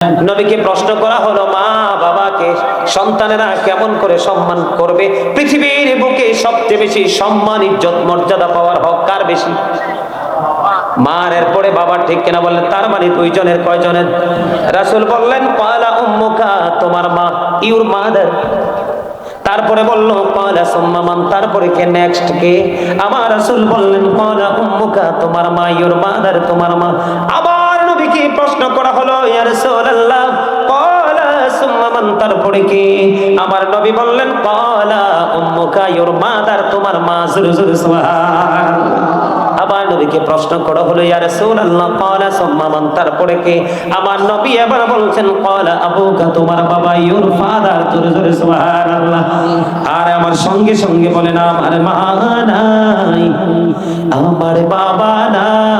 নবীকে প্রশ্ন করা হলো, মা, বাবাকে, সন্তানেরা কেমন করে সম্মান করবে? পৃথিবীর বুকে সবচেয়ে বেশি সম্মান, ইজ্জত, মর্যাদা পাওয়ার হক কার বেশি? মার এরপরে বাবার ঠিক কিনা বললেন, তার মানে দুইজনের কয়জনের? রাসূল বললেন, পালা উম্মুকা, তোমার মা, ইউর মাদার। তারপরে বলল কলা সুম্মামান তারপরে কে নেক্সট কে? আমার রাসূল বললেন কলা উম্মুকা, তোমার মা, ইউর মাদার, তোমার মা। আবার নবীকে প্রশ্ন করা হলো? ইয়া রাসূলুল্লাহ। কলা সুম্মামান তারপরে কে আমার নবী বললেন কলা উম্মুকা, ইউর মাদার, তোমার মা জোরে সুবহানাল্লাহ। আবার নবীকে প্রশ্ন করা হলো, ইয়া রাসূলুল্লাহ, ক্বালা সুম্মা মান তারপরে কে আমার নবী আবার বলছেন, ক্বালা আবুকা, তোমার বাবা, ইউর ফাদার, জোরে জোরে, সুবহানাল্লাহ। আর আমার সঙ্গে সঙ্গে বলেন, আমার মা নাই, আমার বাবা নাই।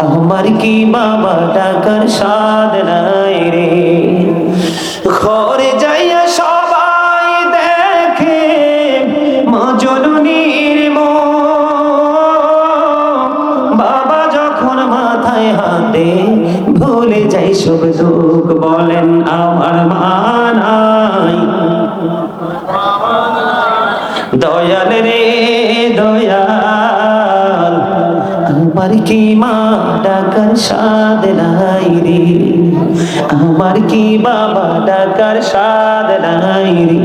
আমার কি বাবা ডাকার স্বাদ নাই রে? ঘরে যাইয়া সবাই দেখে মা জননীর বাবা যখন মাথায় হাতে ভুলে যাই সব দুঃখ, বলেন আমার মা নাই। দয়াল রে দয়াল, আমার কি মা স্বাদ নাই রে। আমার কি বাবা ডাকার স্বাদ নাই রে?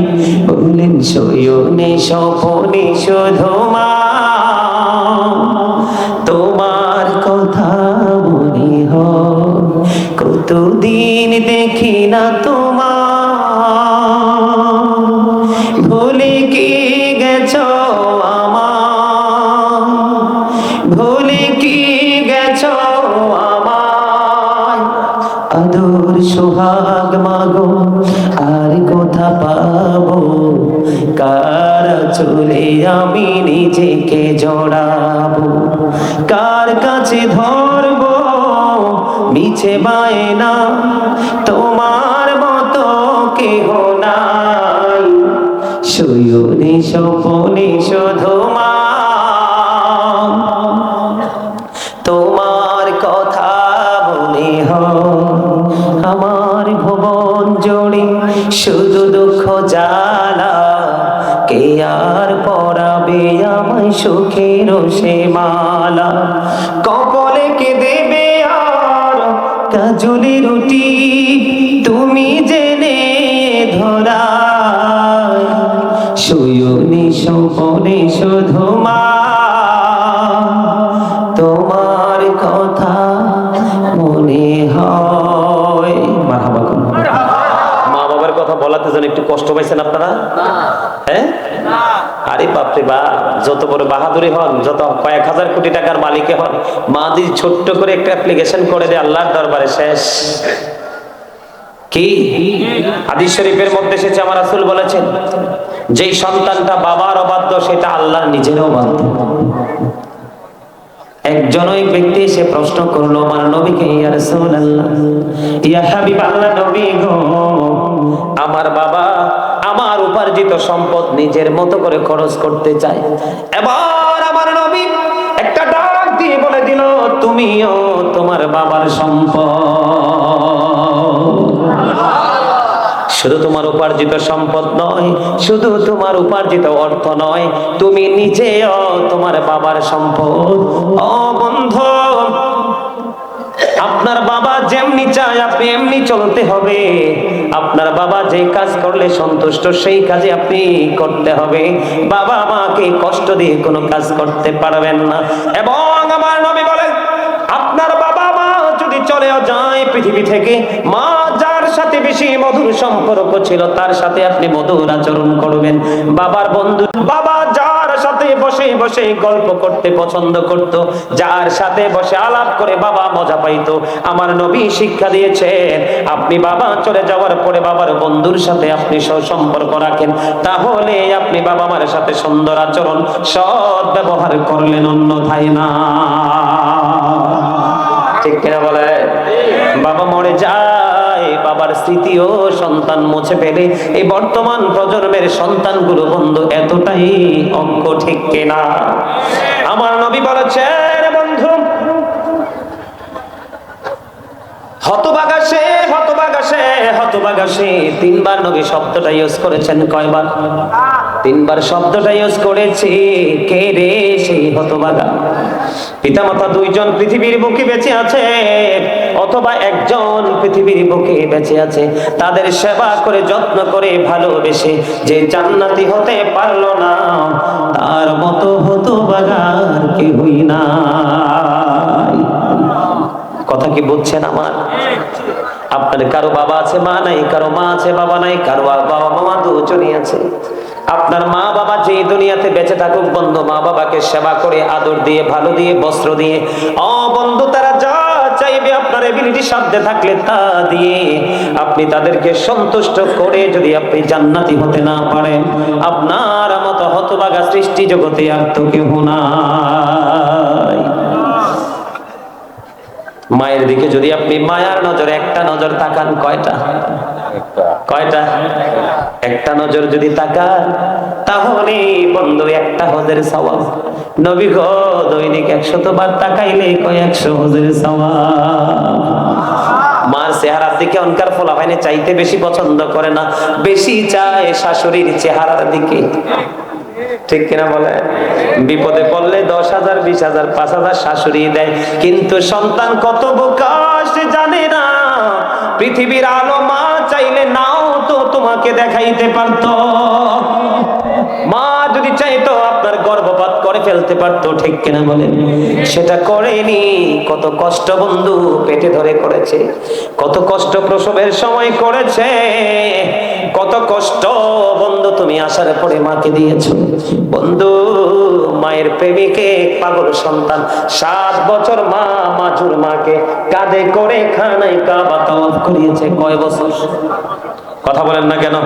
বললেন সয়নে সপনে শুধু মা, তোমার কথা মনে হয়। কতদিন দেখি না তোমার কার কাছে ধরবো, মিছে বায়না, তোমার মতো কেহ নাই। শুয়নে স্বপনে শুধু মা। তোমার কথা মনে আমার ভুবন জুড়ে শুধু দুঃখ জ্বালা। কে আর পরাবে আমায় সুখের সে পাইছেন আপনারা? হ্যাঁ? আরে বাপরে বা যত বড় বাহাদুরি হন যত কয়েক হাজার কোটি টাকার মালিকে হন মা যদি ছোট্ট করে একটা অ্যাপ্লিকেশন করে দেয় আল্লাহর দরবারে শেষ। কি? হাদিস শরীফের মধ্যে এসেছে আমার রাসূল বলেছেন যেই সন্তানটা বাবার অবাধ্য সেটা আল্লাহর অবাধ্য একজন ওই ব্যক্তি এসে প্রশ্ন করল আমার নবীকে ইয়া রাসূলুল্লাহ ইয়া হাবিব আল্লাহ নবী গো আমার বাবা উপার্জিত সম্পদ নিজের মতো করে খরচ করতে চায়। এবার আমার নবী একটা ডাক দিয়ে বলে দিল, তুমিও তোমার বাবার সম্পদ। শুধু তোমার উপার্জিত সম্পদ নয়, শুধু তোমার উপার্জিত অর্থ নয়, তুমি নিজেও তোমার বাবার সম্পদ। ও বন্ধু, আপনার যেমনি চায় আপনি এমনি চলতে হবে। আপনার বাবা যে কাজ করলে সন্তুষ্ট, সেই কাজে আপনি করতে হবে। বাবা মাকে কষ্ট দিয়ে কোনো কাজ করতে পারবেন না। এবং আমার নবী বলেন, আপনার বাবা মা যদি চলেও যায় পৃথিবী থেকে, মা যার সাথে বেশি মধুর সম্পর্ক ছিল, তার সাথে আপনি মধুর আচরণ করবেন। বাবার বন্ধু, বাবা সাথে বসে বসে গল্প করতে পছন্দ করত। যার সাথে বসে আলাপ করে বাবা মজা পাইতো। আমার নবী শিক্ষা দিয়েছেন, আপনি বাবা চলে যাওয়ার পরে বাবার বন্ধুর সাথে আপনি সম্পর্ক রাখেন। তাহলে আপনি বাবা মার সাথে সুন্দর আচরণ, সৎ ব্যবহার করলেন অন্যথায় না। ঠিক কিনা বলে? বাবা মরে যায় বাবার স্মৃতিও সন্তান মুছে ফেলে। এই বর্তমান প্রজন্মের সন্তানগুলো বন্ধু এতটাই অজ্ঞ, ঠিক কিনা? আমার নবী বলেছেন, বন্ধু হতবাগা সে হতবাগা সে হতবাগা সে। তিনবার নবী শব্দটা ইউজ করেছেন কয়বার? তিনবার শব্দটা ইউজ করেছে। কে রে সেই হতবাগা পিতামাতা দুইজন পৃথিবীর বুকে বেঁচে আছে, অথবা একজন পৃথিবীর বুকে বেঁচে আছে। তাদের সেবা করে, যত্ন করে, ভালোবেসে যে জান্নাতি হতে পারল না, তার মতো হতবাগার কেউই না কথা কি বুঝছেন আমার? আপনার কারও বাবা আছে, মা নাই, কারও মা আছে, বাবা নাই, কারও বাবা মামা দুজনই আছে। আপনার মা বাবা যে দুনিয়াতে বেঁচে থাকুক, বন্ধু মা বাবাকে সেবা করে, আদর দিয়ে, ভালো দিয়ে, বস্ত্র দিয়ে অ বন্ধু, তারা যা চাইবে, আপনার এবিলিটি সাধ্যে থাকলে তা দিয়ে আপনি তাদেরকে সন্তুষ্ট করে যদি আপনি জান্নাতি হতে না পারেন, আপনার মতো হতবাগা সৃষ্টি জগতে আর তো কেউ নাই। মায়ের দিকে যদি আপনি মায়ার নজর একটা নজর তাকান কয়টা? কয়টা? একটা নজর যদি তাকান তাহলে বন্ধু একটা হজের সওয়াব। নবী গো দৈনিক একশত বার তাকাইলে কয় একশো হজের সওয়াব? মার চেহারার দিকে অনকার ফোলা ভাইনে চাইতে বেশি পছন্দ করে না। বেশি চায় শাশুড়ির চেহারার দিকে। ঠিক কিনা বলে? বিপদে পড়লে দশ হাজার, বিশ হাজার, পাঁচ হাজার শাশুড়ি দেয়। কিন্তু সন্তান কত বোকা, সে জানে না। পৃথিবীর আলো মা চাইলে নাও তো তোমাকে দেখাইতে পারত মা যদি চাইতো আপনার গর্ভপাত করে ফেলতে পারতো, ঠিক কিনা বলেন? সেটা করেনি। কত কষ্ট বন্ধু পেটে ধরে করেছে, কত কষ্ট প্রসবের সময় করেছে, কত কষ্ট বন্ধু তুমি আসার পরে মাকে দিয়েছ। বন্ধু, মায়ের প্রেমিকে, পাগল সন্তান, সাত বছর মা, মাজুর মাকে কাঁধে করে খানায় কাবা তাওয়াফ করিয়েছে। কয় বছর? কথা বলেন না কেন?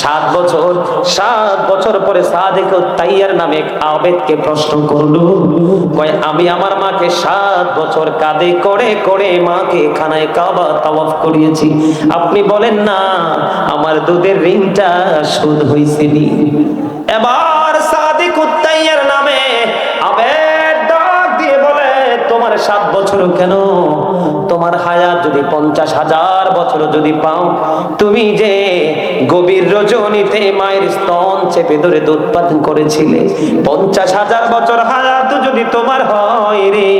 সাত বছর সাত বছর পরে সাদেক তাইয়ার নামে এক আবেদকে প্রশ্ন করল, কয়, আমি আমার মাকে সাত বছর কাঁধে করে করে মাকে খানায় কাবা তাওয়াফ করিয়েছি। আপনি বলেন না, আমার দুধের ঋণটা শোধ হয়েছেনি এবার সাদেক উত্তাইয়ার নামে আবেদ ডাক দিয়ে বলে, তোমার সাত বছর কেন তোমার হায়াত যদি পঞ্চাশ হাজার বছর যদি পাও, তুমি যে গভীর রজনীতে মায়ের স্তন চেপে ধরে উৎপাদন করেছিলে, পঞ্চাশ হাজার বছর হায়াত যদি তোমার হয় রে,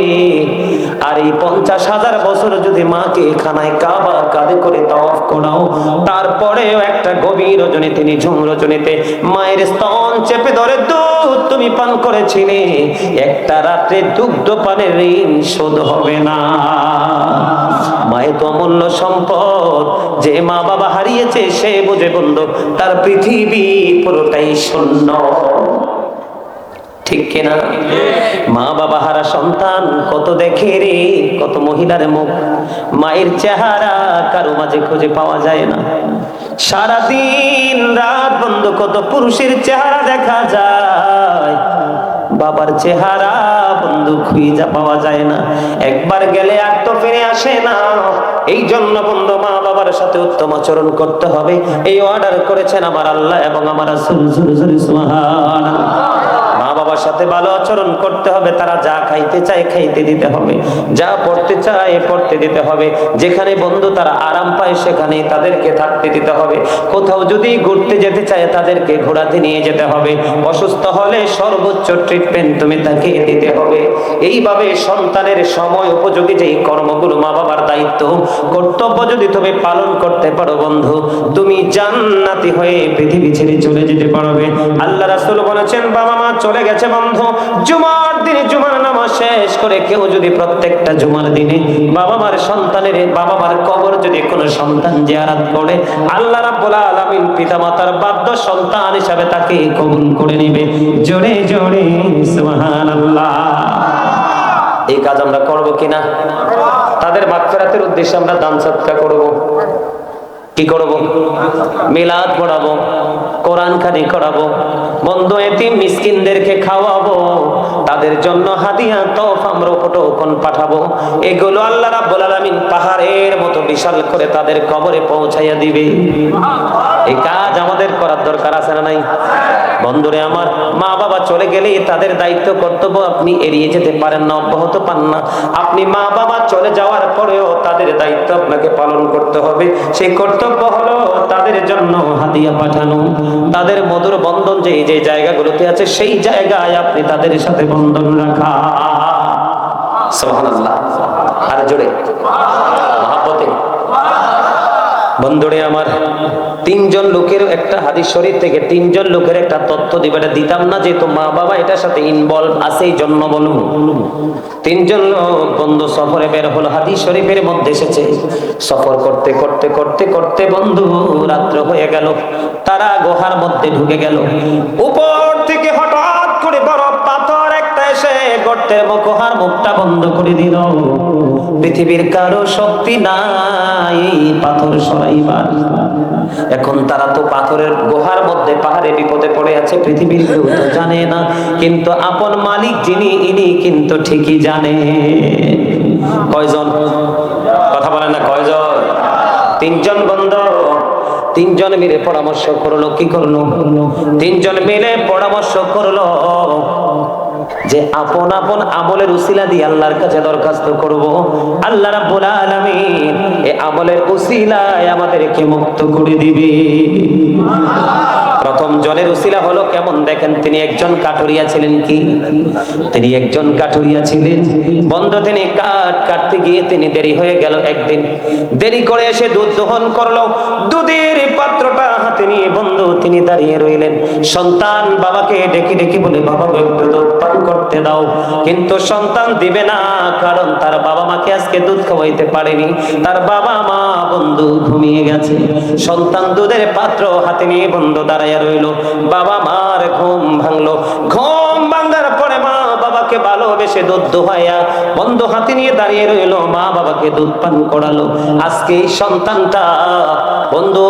আর এই পঞ্চাশ হাজার বছর যদি মাকে খানায় কাবা কাঁধে করে তফ করাও, তারপরেও একটা গভীর রজনীতে, নিঝুম রজনীতে মায়ের স্তন চেপে ধরে, দুধ তুমি পান করেছিলে, একটা রাত্রে দুগ্ধ পানের ঋণ শোধ হবে না। মায়ের তো অমূল্য সম্পদ, যে মা বাবা হারিয়েছে সে বুঝে বন্ধু, তার পৃথিবী পুরোটাই শূন্য। ঠিক কিনা? মা বাবা হারা সন্তান, কত দেখে রে, কত মহিলার মুখ। মায়ের চেহারা কারও মাঝে খুঁজে পাওয়া যায় না। সারাদিন রাত বন্ধ, কত পুরুষের চেহারা দেখা যায়। বাবার চেহারা বন্ধু খুঁজে পাওয়া যায় না। একবার গেলে আর তো ফিরে আসে না। এই জন্য বন্ধু মা বাবার সাথে উত্তম আচরণ করতে হবে। এই অর্ডার করেছেন আমার আল্লাহ এবং আমার রাসূল সুবহান মা বাবার সাথে ভালো আচরণ করতে হবে, তারা যা খাইতে চায় খাইতে দিতে হবে। যা পড়তে চায় পড়তে দিতে হবে। যেখানে বন্ধু তারা আরাম পায় সেখানে তাদেরকে থাকতে দিতে হবে। কোথাও যদি ঘুরতে যেতে চায়, তাদেরকে ঘোরাতে নিয়ে যেতে হবে। অসুস্থ হলে সর্বোচ্চ ট্রিটমেন্ট তুমি তাকে দিতে হবে। এইভাবে সন্তানের সময় উপযোগী যেই কর্মগুলো মা বাবার দায়িত্ব, কর্তব্য যদি তুমি পালন করতে পারো বন্ধু, তুমি জান্নাতি হয়ে পৃথিবী ছেড়ে চলে যেতে পারবে। আল্লাহ রাসূল বলেছেন, বাবা মা চলে গেছে। বন্ধু, জুমার দিনে জুমার নামাজ শেষ করে কেউ যদি প্রত্যেকটা জুমার দিনে বাবা মার সন্তানের বাবা মার কবর যদি কোনো সন্তান জিয়ারাত করে, আল্লাহ রাব্বুল আলামিন পিতামাতার বাধ্য সন্তান হিসাবে তাকে কবুল করে নেবে। জোরে জোরে, সুবহানাল্লাহ। এই কাজ আমরা করব কিনা? তাদের মাগফিরাতের উদ্দেশ্যে আমরা দান সৎকার করব। কি করব? মিলাদ পড়াবো, কোরআন খানি করাবো, বন্ধু এতিম মিসকিনদেরকে খাওয়াবো, তাদের জন্য হাদিয়া, তফ, আমরা উপটোকন পাঠাবো? এগুলো আল্লাহ রাব্বুল আলামিন পাহাড়ের মতো বিশাল করে তাদের কবরে পৌঁছাইয়া দিবে। এই কাজ আমাদের করার দরকার আছে না নাই? বন্ধুরে আমার মা বাবা চলে গেলে তাদের দায়িত্ব, কর্তব্য আপনি এড়িয়ে যেতে পারেন না, অব্যাহত পান না। আপনি মা বাবা চলে যাওয়ার পরেও তাদের দায়িত্ব আপনাকে পালন করতে হবে। সেই কর্তব্য হলো তাদের জন্য হাতিয়া পাঠানো। তাদের মধুর বন্ধন যে যে জায়গাগুলোতে আছে, সেই জায়গায় আপনি তাদের সাথে বন্ধন রাখা। সুবহানাল্লাহ। আর মহাব্বতে। বন্ধুরে আমার, তিনজন লোকের একটা হাদিস শরীফ থেকে তিনজন লোকের একটা তথ্য দিবে এটা দিতাম না যেহেতু মা বাবা এটার সাথে ইনভলভ আছে এই জন্য বলুন। তিনজন লোক বন্ধু সফরে বের হলো, হাদিস শরীফের মধ্যে এসেছে। সফর করতে করতে করতে করতে বন্ধু রাত্র হয়ে গেল, তারা গুহার মধ্যে ঢুকে গেল। উপর থেকে হঠাৎ করে একটা এসে গর্তের মুখহার মুখটা বন্ধ করে দিল। পৃথিবীর কারও শক্তি নাই, পাথর সরাইবার। এখন তারা তো পাথরের গুহার মধ্যে, পাহাড়ে বিপদে পড়ে আছে, পৃথিবীর কেউ তো জানে না। কিন্তু আপন মালিক যিনি, ইনি কিন্তু ঠিকই জানে। কয়জন? কথা বলে না, কয়জন? তিনজন বন্ধ। তিনজন মিলে পরামর্শ করল, কি করল? তিনজন মিলে পরামর্শ করল যে আপন আপন আমলের উসিলা দিয়ে আল্লাহর কাছে দরখাস্ত করব। আল্লাহ রাব্বুল আলামিন এই আমলের উসিলায় আমাদেরকে মুক্ত করে দিবে। প্রথম জনের উসিলা হলো কেমন? দেখেন, তিনি একজন কাঠুরিয়া ছিলেন কি? তিনি একজন কাঠুরিয়া ছিলেন। বন্ধ তিনি কাঠ কাটতে গিয়ে তিনি দেরি হয়ে গেল একদিন। দেরি করে এসে দুধ দহন করল। দুধের পাত্রটা হাতে নিয়ে বন্ধু, তিনি দাঁড়িয়ে রইলেন। সন্তান বাবাকে ডেকে ডেকে বলে, বাবা, একটু দুধ পান করতে দাও। কিন্তু সন্তান দিবে না, কারণ তার বাবা মাকে আজকে দুধ খাওয়াইতে পারেনি। তার বাবা মা, বন্ধু, ঘুমিয়ে গেছে। সন্তান দুধের পাত্র হাতে নিয়ে বন্ধু দাঁড়াইয়া রইল। বাবা মার ঘুম ভাঙলো। ঘুম ভালোবেসে দুধ দোহাইয়া বন্ধ হাতে নিয়ে দাঁড়িয়ে রইল, মা বাবাকে দুধ পান করালো। আজকে এই সন্তানটা বন্ধু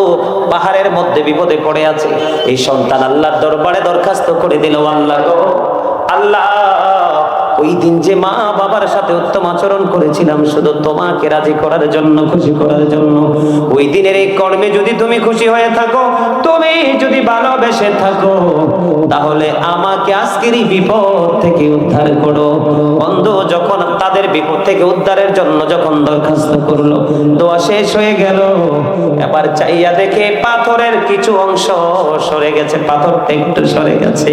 পাহাড়ের মধ্যে বিপদে পড়ে আছে। এই সন্তান আল্লাহর দরবারে দরখাস্ত করে দিল, আল্লাহ আল্লাহ ওই দিন যে মা বাবার সাথে উত্তম আচরণ করেছিলাম, শুধু তোমাকে রাজি করার জন্য, খুশি করার জন্য। ওই দিনের এই কর্মে যদি তুমি খুশি হয়ে থাকো, তুমি যদি ভালোবেসে থাকো, তাহলে আমাকে আজকের এই বিপদ থেকে উদ্ধার করো। বন্ধু, যখন তাদের বিপদ থেকে উদ্ধারের জন্য যখন দরখাস্ত করল, দোয়া শেষ হয়ে গেল। এবার চাইয়া দেখে পাথরের কিছু অংশ সরে গেছে, পাথরটা একটু সরে গেছে।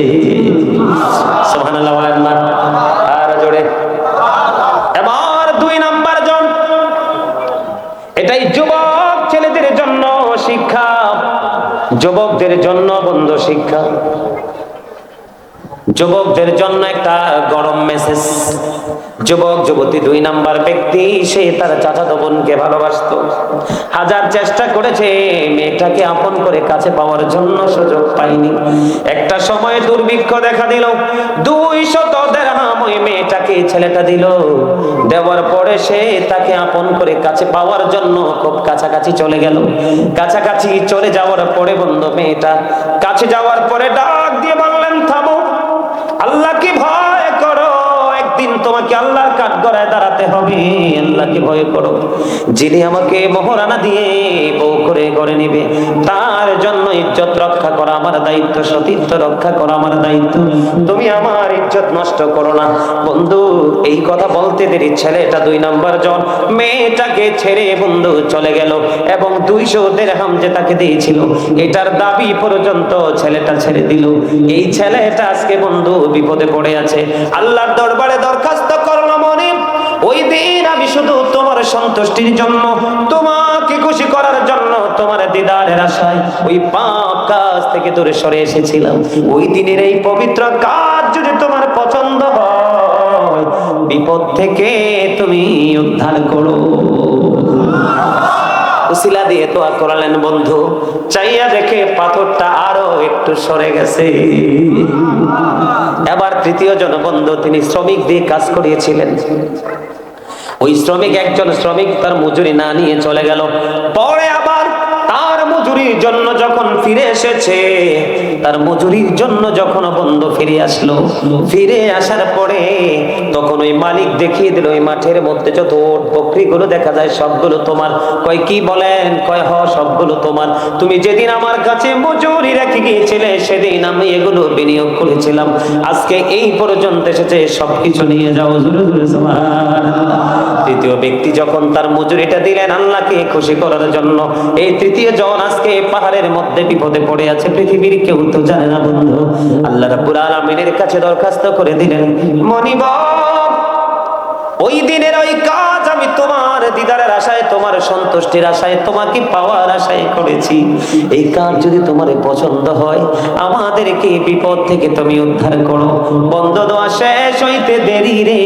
আর জোরে। এবার দুই নাম্বার জন। এটাই যুবক ছেলেদের জন্য শিক্ষা যুবকদের জন্য বন্ধ শিক্ষা। যুবকদের জন্য একটা গরম মেসেজ যুবক, যুবতী দুই নাম্বার ব্যক্তি, সে তার চাচাতো বোনকে ভালোবাসতো। হাজার চেষ্টা করেছে, মেয়েটাকে আপন করে কাছে পাওয়ার জন্য সুযোগ পাইনি একটা সময় দুর্ভিক্ষ দেখা দিল, দুই শত দেড়হাম ওই মেয়েটাকে ছেলেটা দিল। দেওয়ার পরে সে তাকে আপন করে কাছে পাওয়ার জন্য খুব কাছাকাছি চলে গেল। কাছাকাছি চলে যাওয়ার পরে বন্ধু, মেয়েটা কাছে যাওয়ার পরে থামো আল্লাহকে ভয় দাঁড়াতে হবে, আল্লাহকে ভয় করো। যিনি আমাকে মোহরানা দিয়ে বউ করে গড়ে নিবে, তার জন্য ইজ্জত রক্ষা করা আমার দায়িত্ব, সতীত্ব রক্ষা করা আমার দায়িত্ব। তুমি আমার ইজ্জত নষ্ট করো না। বন্ধু, এই কথা বলতে দেরি, ছেলেটা দুই নাম্বার জন। মেয়েটাকে ছেড়ে বন্ধু চলে গেল এবং দুইশো দেড়হাম যে তাকে দিয়েছিল, এটার দাবি পর্যন্ত ছেলেটা ছেড়ে দিল। এই ছেলেটা আজকে বন্ধু বিপদে পড়ে আছে। আল্লাহর দরবারে দরখাস্ত করল মনে ওই দিন আমি শুধু তোমার সন্তুষ্টির জন্য, তোমাকে খুশি করার জন্য তোমার দিদারের আশায় ওই পাপ কাজ থেকে দূরে সরে এসেছিলাম। ওই দিনের এই পবিত্র কাজ যদি তোমার পছন্দ হয়, বিপদ থেকে তুমি উদ্ধার করো। উসিলা দিয়ে তো করালেন, বন্ধু, চাইয়া দেখে পাথরটা আরও একটু সরে গেছে। এবার তৃতীয় জন বন্ধু, তিনি শ্রমিক দিয়ে কাজ করিয়েছিলেন। ওই শ্রমিক একজন শ্রমিক তার মজুরি না নিয়ে চলে গেল। পরে আবার তার মজুরির জন্য যখন ফিরে এসেছে, তার মজুরির জন্য যখন বন্ধ ফিরে আসলো, ফিরে আসার পরে তখন ওই মালিক দেখিয়ে দিল, ওই মাঠের মধ্যে যত ওট বকরিগুলো দেখা যায়, সবগুলো তোমার। কয়, কি বলেন? কয়, হ, সবগুলো তোমার। তুমি যেদিন আমার কাছে মজুরি রেখে গিয়েছিলে, সেদিন আমি এগুলো বিনিয়োগ করেছিলাম। আজকে এই পর্যন্ত এসেছে, সবকিছু নিয়ে যাও। জোরে, সুবহানাল্লাহ। তৃতীয় ব্যক্তি যখন তার মজুরিটা দিলেন আল্লাহকে খুশি করার জন্য, এই তৃতীয় জন আজকে পাহাড়ের মধ্যে বিপদে পড়ে আছে, পৃথিবীর কেউ তো জানে না বন্ধু। আল্লাহ রাব্বুল আলামিনের কাছে দরখাস্ত করে দিলেন, মনিব, ওই দিনের ওই কাজ আশায়, তোমার সন্তুষ্টির আশায়, তোমাকে পাওয়ার আশায় করেছি। এই কাজ যদি তোমার পছন্দ হয়, আমাদেরকে বিপদ থেকে তুমি উদ্ধার করো। বন্ধ দেওয়া শেষ হইতে দেরি রে,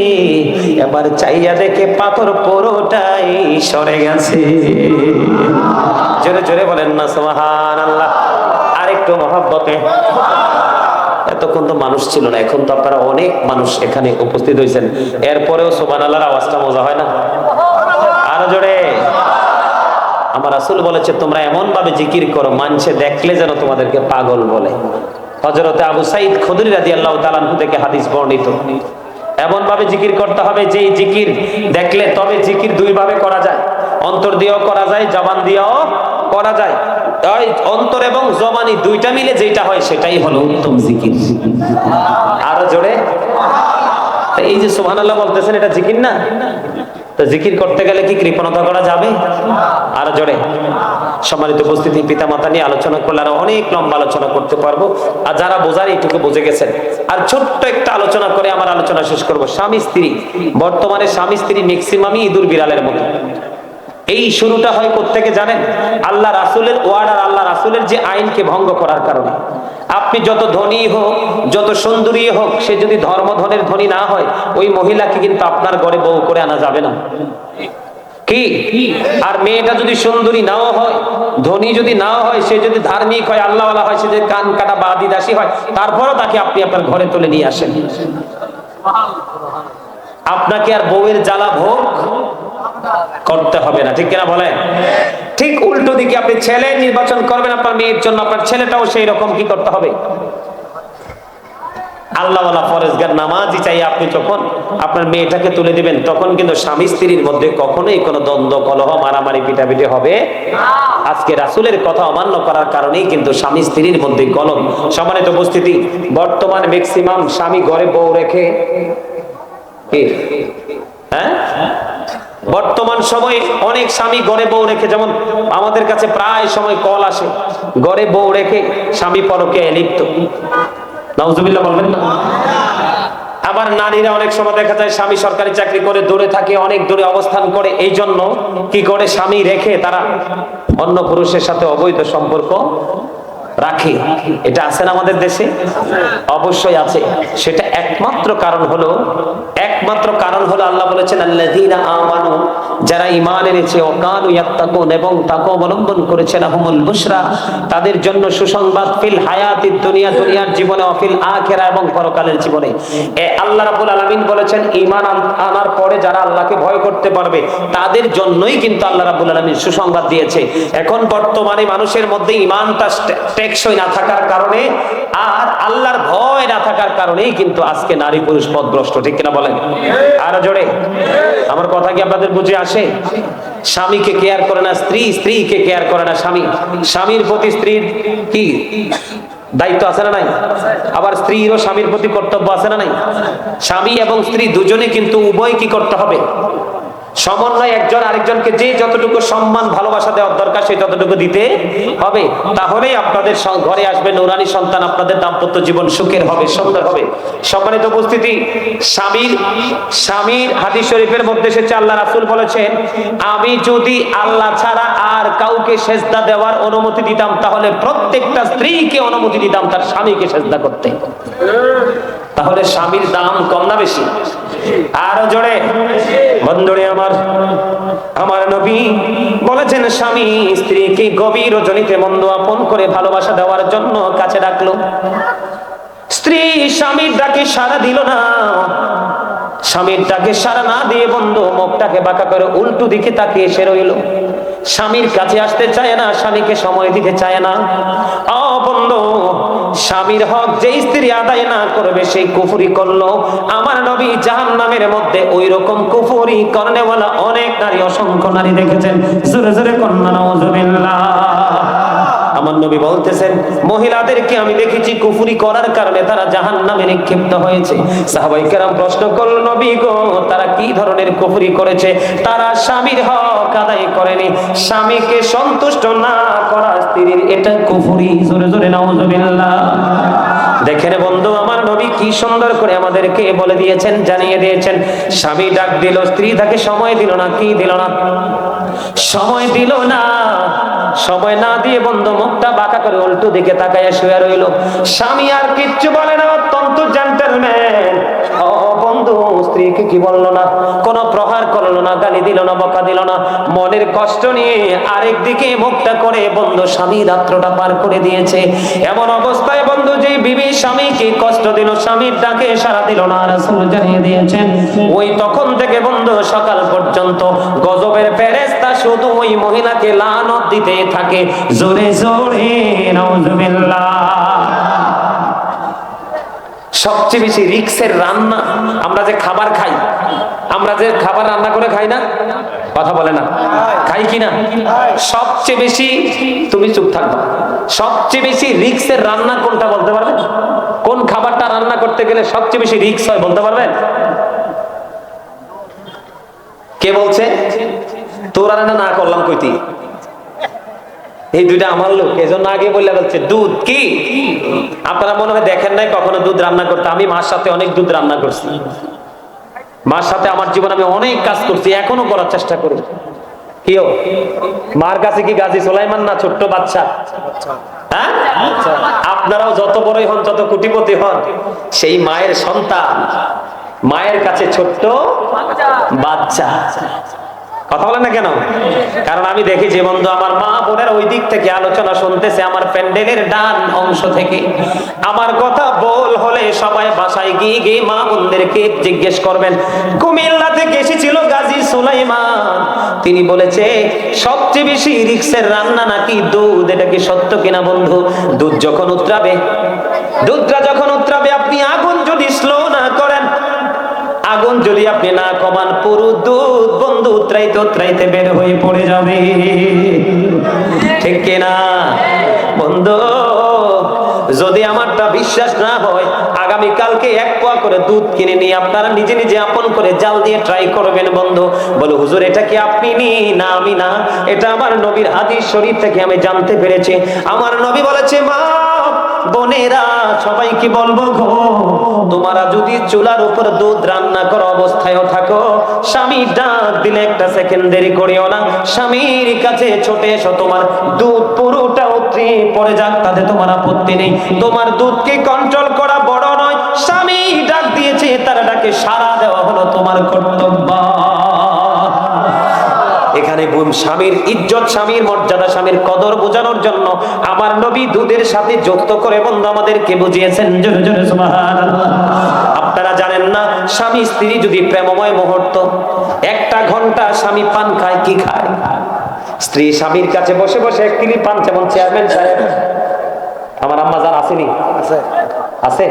এবার চাইয়া দেখে পাথর পুরোটাই সরে গেছে। জোরে জোরে বলেন না সোহান আল্লাহ আরেকটু মহাব্বতে। এতক্ষণ তো মানুষ ছিল না, এখন তো আপনারা অনেক মানুষ এখানে উপস্থিত হয়েছেন। এরপরেও সোমান আল্লাহর আওয়াজটা মজা হয় না? জোরে আমার আসল বলেছে, তোমরা এমন ভাবে জিকির করো, মানছে দেখলে যেন তোমাদেরকে পাগল বলে। হজরতে আবু সাইদ খুদরি রাজি আল্লাহ তালানহু থেকে হাদিস বর্ণিত। এমন ভাবে জিকির করতে হবে যে জিকির দেখলে তবে জিকির দুই ভাবে করা যায়। অন্তর দিয়েও করা যায়, জবান দিয়েও করা যায়। অন্তর এবং জবানি দুইটা মিলে যেটা হয়, সেটাই হলো উত্তম জিকির। আরও জোরে? এই যে সুবহান আল্লাহ বলতেছেন, এটা জিকির না? তো জিকির করতে গেলে কি কৃপণতা করা যাবে? আরও জোরে। সম্মানিত উপস্থিতি পিতা মাতা নিয়ে আলোচনা করলে আরও অনেক লম্বা আলোচনা করতে পারব। আর যারা বোঝার এইটুকু বুঝে গেছেন, আর ছোট্ট একটা আলোচনা করে আমার আলোচনা শেষ করব। স্বামী, স্ত্রী। বর্তমানে স্বামী, স্ত্রী ম্যাক্সিমামই ইঁদুর বিড়ালের মতো। এই শুরুটা হয় কোথেকে জানেন? আল্লাহ রাসুলের ওয়ার্ড আর আল্লাহ রাসুলের যে আইনকে ভঙ্গ করার কারণে। আপনি যত ধনী হোক, যত সুন্দরী হোক, সে যদি ধর্মধনের ধনী না হয়, ওই মহিলাকে কিন্তু আপনার ঘরে বউ করে আনা যাবে না। কি? আর মেয়েটা যদি সুন্দরী নাও হয়, ধনী যদি নাও হয়, সে যদি ধার্মিক হয়, আল্লাহওয়ালা হয়, সে যদি কান কাটা বা আদিদাসী হয়, তারপরও তাকে আপনি আপনার ঘরে তুলে নিয়ে আসেন। আপনাকে আর বউয়ের জ্বালা ভোগ করতে হবে না। ঠিক কিনা বলেন? ঠিক উল্টো দিকে আপনি ছেলে নির্বাচন করবেন আপনার মেয়ের জন্য, আপনার ছেলেটাও সেই রকম কি করতে হবে? আজকে কথা অমান্য করার কারণেই কিন্তু স্বামী স্ত্রীর মধ্যে উপস্থিতি, বর্তমান ম্যাক্সিমাম স্বামী ঘরে বউ রেখে? হ্যাঁ? বর্তমান সময়ে অনেক স্বামী গড়ে বউ রেখে, যেমন আমাদের কাছে প্রায় সময় কল আসে, ঘরে বউ রেখে স্বামী পরকে লিপ্ত। নাউজুবিল্লাহ বলবেন না? আবার নারীরা অনেক সময় দেখা যায় স্বামী সরকারি চাকরি করে, দূরে থাকে, অনেক দূরে অবস্থান করে এই জন্য কি করে স্বামী রেখে তারা অন্য পুরুষের সাথে অবৈধ সম্পর্ক রাখে। এটা আছে না আমাদের দেশে? অবশ্যই আছে। সেটা একমাত্র কারণ হলো, একমাত্র কারণ হলো আল্লাহ বলেছেন, আল্লাযীনা আমানু যারা ঈমান এনেছে ওয়াকানু ইয়াত্তাকুন এবং তাকে অবলম্বন করেছে, লাহুমুল বুশরা তাদের জন্য সুসংবাদ, ফিল হায়াতিদ দুনিয়া দুনিয়ার জীবনে, অফিল আখিরা এবং পরকালের জীবনে। এ আল্লাহ রাব্বুল আলামিন বলেছেন, ঈমান আন- আনার পরে যারা আল্লাহকে ভয় করতে পারবে, তাদের জন্যই কিন্তু আল্লাহ রাব্বুল আলামিন সুসংবাদ দিয়েছে। এখন বর্তমানে মানুষের মধ্যে ঈমানটা টেকসই না থাকার কারণে আর আল্লাহর ভয় না থাকার কারণেই কিন্তু আজকে নারী পুরুষ পদভ্রষ্ট, ঠিক কিনা বলেন? আরও জোরে? আমার কথা কি আপনাদের বুঝে আসে? স্বামীকে কেয়ার করে না স্ত্রী, স্ত্রীকে কেয়ার করে না স্বামী। স্বামীর প্রতি স্ত্রীর কি দায়িত্ব আছে না নাই? আবার স্ত্রীরও স্বামীর প্রতি কর্তব্য আছে না নাই? স্বামী এবং স্ত্রী দুজনে কিন্তু উভয় কি করতে হবে? সমন্বয় একজন আরেকজনকে যে যতটুকু সম্মান, ভালোবাসা দেওয়ার দরকার, সেই ততটুকু দিতে হবে। তাহলেই আপনাদের ঘরে আসবে নৌরানি সন্তান, আপনাদের দাম্পত্য জীবন সুখের হবে, সুন্দর হবে। সম্মানিত উপস্থিতি, স্বামীর স্বামীর হাদিস শরীফের মধ্যে এসেছে, আল্লাহ রাসূল বলেছেন, আমি যদি আল্লাহ ছাড়া আর কাউকে সেজদা দেওয়ার অনুমতি দিতাম, তাহলে প্রত্যেকটা স্ত্রীকে অনুমতি দিতাম তার স্বামীকে সেজদা করতে। তাহলে স্বামীর দাম কম না বেশি? আরও জোরে। বন্ধুরে আমার আমার নবী বলেছেন, স্বামী স্ত্রীকে গভীর রজনীতে মন্দ আপন করে ভালোবাসা দেওয়ার জন্য কাছে ডাকলো। স্ত্রী স্বামীর ডাকে সারা দিল না। স্বামীর ডাকে সারা না দিয়ে বন্ধু মুখটাকে বাঁকা করে উল্টো দিকে তাকিয়ে এসে রইল। স্বামীর কাছে আসতে চায় না, স্বামীকে সময় দিতে চায় না। অ বন্ধু স্বামীর হক যে স্ত্রী আদায় না করবে, সেই কুফুরি করল। আমার নবী জাহান নামের মধ্যে ওই রকম কুফুরি করনেওয়ালা অনেক নারী, অসংখ্য নারী দেখেছেন। জোরে জোরে কন্যা নওয়াজুবিল্লাহ আমার নবী বলতেছেন, মহিলাদেরকে আমি দেখেছি কুফুরি করার কারণে তারা জাহান নামে নিক্ষিপ্ত হয়েছে। সাহাবাই কেরাম প্রশ্ন করল, নবী গো, তারা কি ধরনের কুফুরি করেছে? তারা স্বামীর হক আদায় করেনি। স্বামীকে সন্তুষ্ট না করা স্ত্রীর এটা কুফুরি। জোরে জোরে, নাউজুবিল্লাহ। দেখেন বন্ধু, আমার নবী কি সুন্দর করে আমাদেরকে বলে দিয়েছেন, জানিয়ে দিয়েছেন। স্বামী ডাক দিল, স্ত্রী তাকে সময় দিল না, কি দিল না? সময় দিল না। সময় না দিয়ে বন্ধু, মুখটা বাঁকা করে উল্টো দিকে তাকাইয়া শুয়ে রইল। স্বামী আর কিচ্ছু বলে না, অত্যন্ত জেন্টেলম্যান বন্ধু, স্ত্রীকে কি বলল না? কোনো প্রহার করল না, গালি দিল না না। মনের কষ্ট নিয়ে মুখটা করে বন্ধু, স্বামী রাত্রটা পার করে দিয়েছে। এমন অবস্থায় বন্ধু যে স্বামীকে কষ্ট দিল, স্বামীর ডাকে সারা দিল না, রাসূল জানিয়ে দিয়েছেন, ওই তখন থেকে বন্ধু, সকাল পর্যন্ত গজবের ফেরেশতা শুধু ওই মহিলাকে লানত দিতে থাকে। জোরে জোরে, নাউজুবিল্লাহ। সবচেয়ে বেশি রিক্সের রান্না, আমরা যে খাবার খাই আমরা যে খাবার রান্না করে খাই না, কথা বলে না। খাই কি না? সবচেয়ে বেশি তুমি চুপ থাকবা। সবচেয়ে বেশি রিক্সের রান্না কোনটা বলতে পারবেন কোন খাবারটা রান্না করতে গেলে সবচেয়ে বেশি রিক্স হয় বলতে পারবেন কে বলছে? তোরা রান্না না করলাম কইতি। এই দুইটা আমার লোক, এজন্য আগে বললে বলছে, দুধ কি? আপনারা মনে হয় দেখেন নাই কখনো দুধ রান্না করতে। আমি মার সাথে অনেক দুধ রান্না করছি। মার সাথে আমার জীবনে আমি অনেক কাজ করছি, এখনও করার চেষ্টা করি। কিও? মার কাছে কি গাজী সোলাইমান না ছোট্ট বাচ্চা? হ্যাঁ? আপনারাও যত বড়ই হন, তত কোটিপতি হন, সেই মায়ের সন্তান, মায়ের কাছে ছোট্ট বাচ্চা। কথা বলেন না কেন? কারণ আমি দেখি যে বন্ধু, আমার মা বোনের ওই দিক থেকে আলোচনা শুনতেছে আমার প্যান্ডেলের ডান অংশ থেকে। আমার কথা বল হলে সবাই বাসায় গিয়ে গিয়ে মা বোনদেরকে জিজ্ঞেস করবেন, কুমিল্লা থেকে এসেছিল গাজী সুলাইমান। তিনি বলেছে, সবচেয়ে বেশি রিক্সের রান্না নাকি দুধ? এটা কি সত্য কিনা বন্ধু? দুধ যখন উতরাবে, দুধটা যখন উতরাবে, আপনি আগুন যদি স্লো না করেন, আগুন যদি আপনি না কমান, পুরো দুধ বন্ধু উতরাইতে উতরাইতে বের হয়ে পড়ে যাবে। ঠিক কিনা? বন্ধু, যদি আমারটা বিশ্বাস না হয় আগামী কালকে এক পোয়া করে দুধ কিনে নিয়ে আপনারা নিজে নিজে আপন করে জাল দিয়ে ট্রাই করবেন, বন্ধু। বলো, হুজুর, এটা কি আপনি নি? না, আমি না। এটা আমার নবীর হাদিস শরীফ থেকে আমি জানতে পেরেছি। আমার নবী বলেছে, মা বোনেরা, সবাই কি বলব গো? তোমরা যদি চুলার উপর দুধ রান্না করো অবস্থায়ও থাকো, স্বামী ডাক দিলে একটা সেকেন্ড দেরি করিও না। স্বামীর কাছে ছোটে এসো, তোমার দুধ পুরোটা উতরি পড়ে যাক, তাতে তোমার আপত্তি নেই। তোমার দুধকে কন্ট্রোল করা বড় নয়। স্বামী ডাক দিয়েছে, তার ডাকে সারা দেওয়া হলো তোমার কর্তব্য। এখানে বুম- স্বামীর ইজ্জত স্বামীর মর্যাদা স্বামীর কদর বোঝানোর জন্য আমার নবী দুধের সাথে যুক্ত করে বন্ধু আমাদেরকে বুঝিয়েছেন জোরে জোরে আপনারা জানেন না স্বামী স্ত্রী যদি প্রেমময় মুহূর্ত একটা ঘণ্টা স্বামী পান খায় কি খায়? স্ত্রী স্বামীর কাছে বসে বসে এক কিলি পান যেমন চেয়ারম্যান সাহেব। আমার আম্মা জান আসেনি? আছে।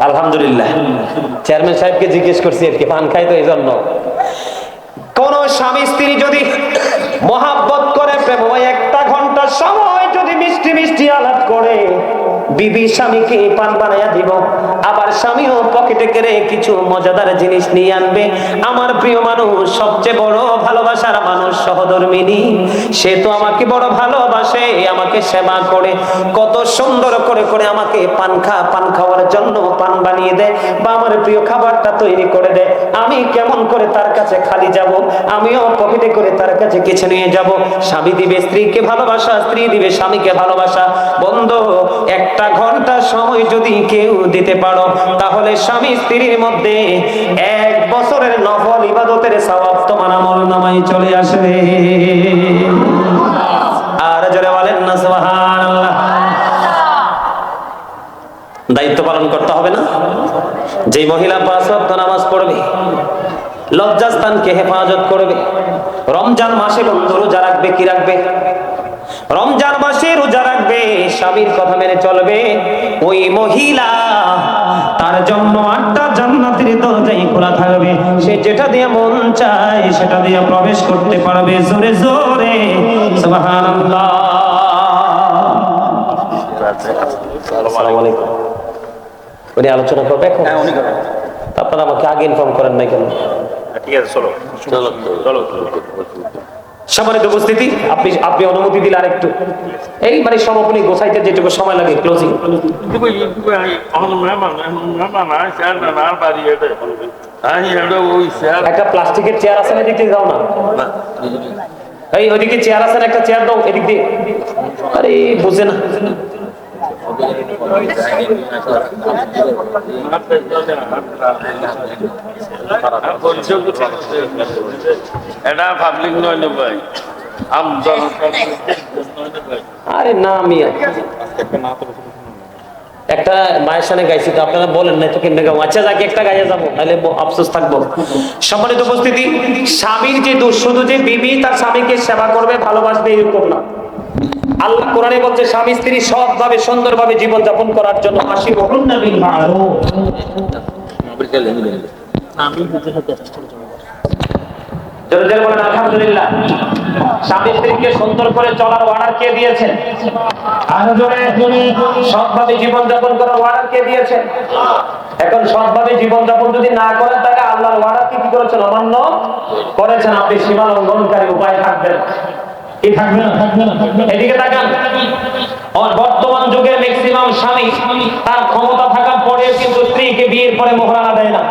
আলহামদুলিল্লাহ। চেয়ারম্যান সাহেবকে জিজ্ঞেস করছি আর কি পান খাই তো এই জন্য? কোন স্বামী স্ত্রী যদি মহাব্বত করে প্রেমময় একটা ঘণ্টা সময় যদি মিষ্টি মিষ্টি আলাপ বিবি স্বামীকে পান বানাইয়া দিব। আবার স্বামীও পকেটে করে কিছু মজাদার জিনিস নিয়ে আনবে। আমার প্রিয় মানুষ, সবচেয়ে বড় ভালোবাসার মানুষ সহধর্মিনী। সে তো আমাকে বড় ভালোবাসে, আমাকে সেবা করে। কত সুন্দর করে করে আমাকে পান খা, পান খাওয়ার জন্য পান বানিয়ে দেয় বা আমার প্রিয় খাবারটা তৈরি করে দেয়। আমি কেমন করে তার কাছে খালি যাব? আমিও পকেটে করে তার কাছে কিছু নিয়ে যাব। স্বামী দিবে স্ত্রীকে ভালোবাসা, স্ত্রী দিবে স্বামীকে ভালোবাসা। বন্ধু, একটা ঘণ্টা সময় যদি কেউ দিতে পারো, তাহলে স্বামী স্ত্রীর মধ্যে এক বছরের নফল ইবাদতের সওয়াব তোমার আমল নামাই চলে আসবে। আর জোরে বলেন না দায়িত্ব পালন করতে হবে না। যে মহিলা পাঁচ ওয়াক্ত নামাজ পড়বে, লজ্জাস্থানকে হেফাজত করবে, রমজান মাসে বন্ধু রোজা রাখবে, কি রাখবে? রমজান মাসে রোজা রাখবে স্বামীর কথা মেনে চলবে। ওই মহিলা তার জন্য আটটা জান্নাতের দরজাই খোলা থাকবে। সে যেটা দিয়ে মন চায় সেটা দিয়ে প্রবেশ করতে পারবে। জোরে জোরে সুবহানাল্লাহ। আসসালামু আলাইকুম। উনি আলোচনা করবে এখন? হ্যাঁ উনি করেন তা আপনারা আমাকে আগে ইনফর্ম করেন নাই কেন? ঠিক আছে চলো। চলো চলো। সম্মানিত উপস্থিতি আপনি আপনি অনুমতি দিলে আর একটু এই মানে সমাপনী গোছাইতে যেটুকু সময় লাগে ক্লোজিং. একটা প্লাস্টিকের চেয়ার আছে না এদিকে যাও না। এই ওইদিকে চেয়ার আছে না একটা চেয়ার দাও এদিক দিয়ে। আরে বুঝে না। এটা পাবলিক নয় ভাই। আরে না, মিয়া। একটা মায়ের সামনে গাইছি তো, আপনারা বলেন না তো কেমনে গাবো আচ্ছা যাকে, একটা গাইয়ে যাব তাহলে আফসোস থাকব। সম্মানিত উপস্থিতি, স্বামীর যে দোষ শুধু যে বিবি, তার স্বামীকে সেবা করবে, ভালোবাসবে, এরকম না। আল্লাহ কোরআনে বলছে স্বামী স্ত্রী সৎভাবে সুন্দরভাবে জীবন যাপন করার জন্য হাসি আলহামদুলিল্লাহ। স্বামী স্ত্রীকে সুন্দর করে চলার অর্ডার কে দিয়েছেন? আরও জোরে সৎভাবে জীবন যাপন করার অর্ডার কে দিয়েছেন? এখন সৎভাবে জীবন যদি না করেন তাহলে আল্লাহর অর্ডার কি করেছেন? অমান্য করেছেন। আপনি সীমা লঙ্ঘনকারী উপায় থাকবেন। থাকবে না থাকবে না এদিকে তাকান। বর্তমান যুগের ম্যাক্সিমাম স্বামী তার ক্ষমতা থাকার পরে কিন্তু স্ত্রীকে বিয়ের পরে মোহরানা দেয় না।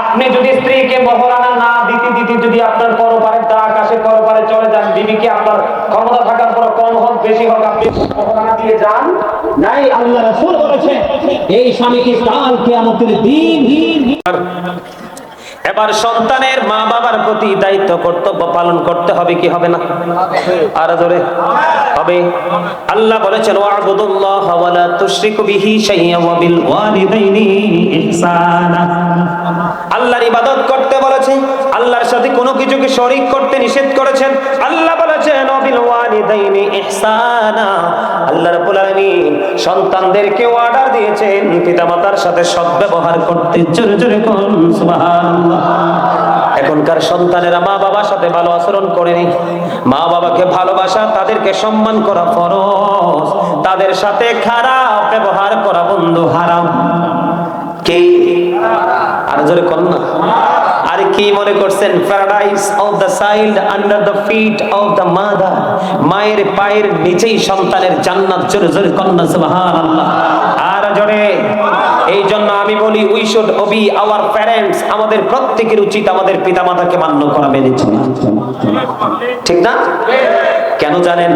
আপনি যদি স্ত্রীকে মহারানা না দিতে দিতে যদি আপনার পরপারে তা আকাশে পরপারে চলে যান বিবিকে আপনার ক্ষমতা থাকার পর কম হোক বেশি হোক আপনি মহারানা দিয়ে যান। নাই আল্লাহ রাসূল বলেছে এই স্বামীকে কাল কিয়ামতের দিন এবার সন্তানের মা বাবার প্রতি দায়িত্ব, কর্তব্য পালন করতে হবে কি হবে না? আর জোরে। হবে। আল্লাহ বলেছেন, ওয়াবুদুল্লাহ ওয়ালা তুশরিকু বিহি শাইয়্যা ওয়া বিল ওয়ালিদাইনি ইহসানা। আল্লাহর ইবাদত করতে বলেছে, আল্লাহর সাথে কোনো কিছুকে শরীক করতে নিষেধ করেছেন। আল্লাহ বলেছেন ওয়া ওয়ালিদাইনি ইহসানা। আল্লাহ রাব্বুল আলামিন সন্তানদেরকে অর্ডার দিয়েছেন, পিতামাতার সাথে সদ্ব্যবহার করতে। জোরে জোরে সুবহানাল্লাহ। এখনকার সন্তানেরা মা বাবার সাথে ভালো আচরণ করেনি মা বাবাকে ভালোবাসা, তাদেরকে সম্মান করা ফরজ। তাদের সাথে খারাপ ব্যবহার করা বন্ধু হারাম। কে? আর জোরে কর না। আর কি মনে করছেন? Paradise of the child under the feet of the mother মায়ের পায়ের নিচেই সন্তানের জান্নাত জোরে জোরে কন্যা সুবহানাল্লাহ। আর জোরে। এই জন্য আমি বলি we should obey our parents আমাদের প্রত্যেকের উচিত আমাদের পিতামাতাকে মান্য করা মেনে চলা। ঠিক না? কেন জানেন?